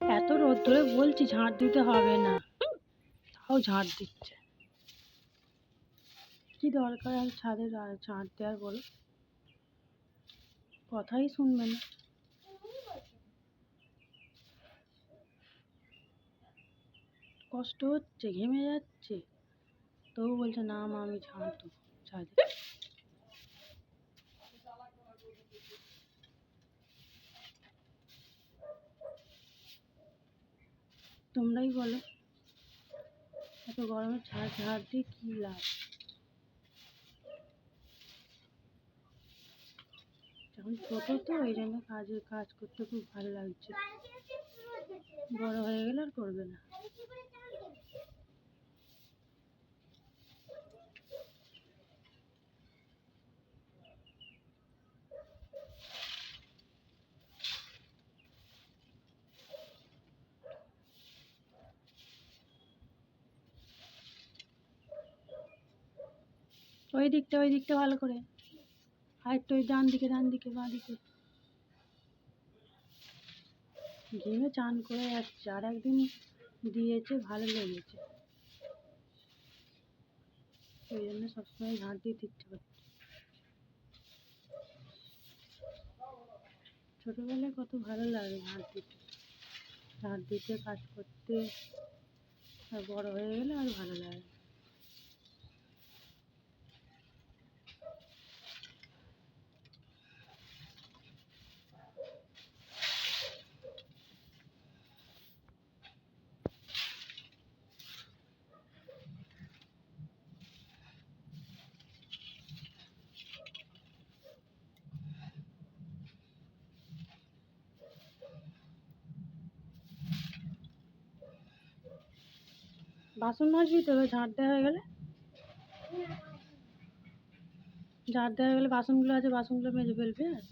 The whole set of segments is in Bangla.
এত রোদ ধরে বলছি ঝাঁট দিতে হবে না। তাও ঝাঁট দিচ্ছে। কি দরকার আর ছাদে ঝাঁট দেওয়ার বলো। কথাই শুনবে না। কষ্ট হচ্ছে, ঘেমে যাচ্ছে। তবু বলছে, না মা, আমি ঝাঁট দেবো। ছাদে তোমরাই বলো। এত গরমে ছাদ ঝাড় দিয়ে কি লাভ? এখন ছোট তো ওই জন্য কাজে, কাজ করতে খুব ভালো লাগছে। বড় হয়ে গেলে আর করবে না। ওই দিকটা ওই দিকটা ভালো করে। আর একটু ওই ডান দিকে ডান দিকে, বাঁ দিকে। ঘেমে চান করে যাচ্ছে আর একদিন দিয়েছে, ভালো লেগেছে। ওই জন্য সবসময় দিতে ইচ্ছে করছে ছোটোবেলায় কত ভালো লাগে ঝাঁট দিতে ঝাঁট দিতে, কাজ করতে, আর বড় হয়ে গেলে আর ভালো লাগে বাসন মাজবি তো ঝাঁট দেওয়া হয়ে গেলে। ঝাঁট দেওয়া হয়ে গেলে বাসনগুলো আছে, বাসনগুলো মেজে ফেলবি হ্যাঁ?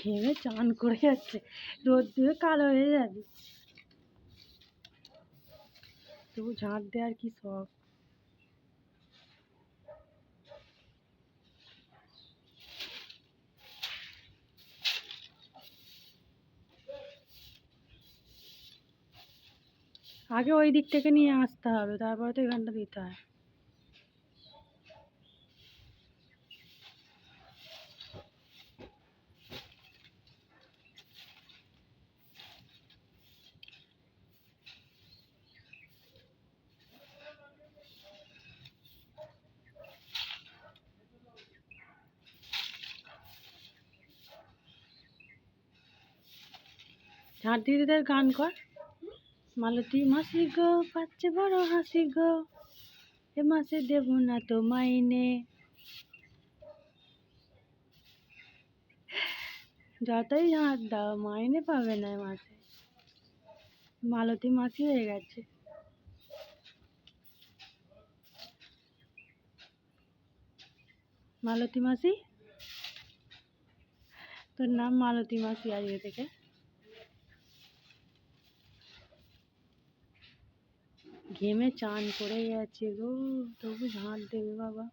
ঘেমে চান করে যাচ্ছে, রোদ দিয়ে কালো হয়ে যাবে। তবু ঝাঁট দেওয়ার কি শখ? আগে ওই দিক থেকে নিয়ে আসতে হবে, তারপরে তো এখানটা দিতে হয়। ঝাঁট দিয়ে দিতে গান কর। মালতি মাসি গো পাচ্ছে বড় হাসি গো। এ মাসে দেব না তো মাইনে যতই ঝাঁট দাও মাইনে পাবে না মাসে। মালতী মাসি হয়ে গেছে। মালতী মাসি? তোর নাম মালতী মাসি আজকে থেকে? ঘেমে চান করে গেছে গো তবু ঝাঁট দেবে বাবা